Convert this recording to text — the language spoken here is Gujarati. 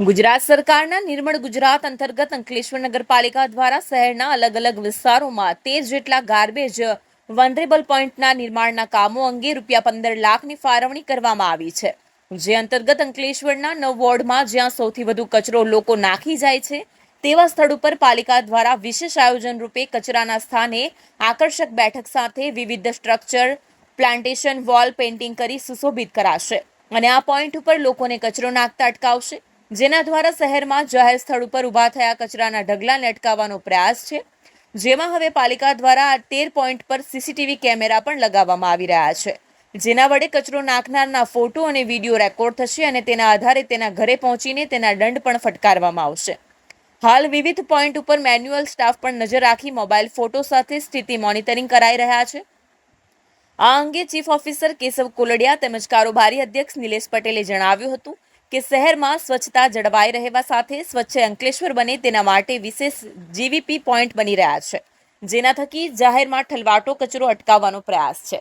ગુજરાત સરકારના નિર્મળ ગુજરાત અંતર્ગત અંકલેશ્વર નગરપાલિકા દ્વારા શહેરના અલગ અલગ વિસ્તારોમાં તેર જેટલા ગાર્બેજ વનરેબલ પોઈન્ટના નિર્માણના કામો અંગે રૂપિયા પંદર લાખની ફાળવણી કરવામાં આવી છે. જે અંતર્ગત અંકલેશ્વરના નવ વોર્ડમાં જ્યાં સૌથી વધુ કચરો લોકો નાખી જાય છે, તેવા સ્થળ ઉપર પાલિકા દ્વારા વિશેષ આયોજન રૂપે કચરાના સ્થાને આકર્ષક બેઠક સાથે વિવિધ સ્ટ્રક્ચર પ્લાન્ટેશન વોલ પેઇન્ટિંગ કરી સુશોભિત કરાશે અને આ પોઈન્ટ ઉપર લોકોને કચરો નાખતા અટકાવશે. જેના દ્વારા શહેરમાં જાહેર સ્થળ ઉપર ઊભા થયા કચરાના ઢગલાને અટકાવવાનો પ્રયાસ છે. જેમાં હવે પાલિકા દ્વારા આ તેર પોઈન્ટ પર સીસીટીવી કેમેરા પણ લગાવવામાં આવી રહ્યા છે. જેના વડે કચરો નાખનારના ફોટો અને વીડિયો રેકોર્ડ થશે અને તેના આધારે તેના ઘરે પહોંચીને તેના દંડ પણ ફટકારવામાં આવશે. હાલ વિવિધ પોઈન્ટ ઉપર મેન્યુઅલ સ્ટાફ પણ નજર રાખી મોબાઈલ ફોટો સાથે સ્થિતિ મોનિટરિંગ કરાઈ રહ્યા છે. આ અંગે ચીફ ઓફિસર કેશવ કોલડિયા તેમજ કારોબારી અધ્યક્ષ નિલેશ પટેલે જણાવ્યું હતું કે શહેરમાં સ્વચ્છતા જળવાઈ રહેવા સાથે સ્વચ્છ અંકલેશ્વર બને તેના માટે વિશેષ જીવીપી પોઈન્ટ બની રહ્યા છે, જેના થકી જાહેરમાં ઠલવાટો, કચરો અટકાવવાનો પ્રયાસ છે.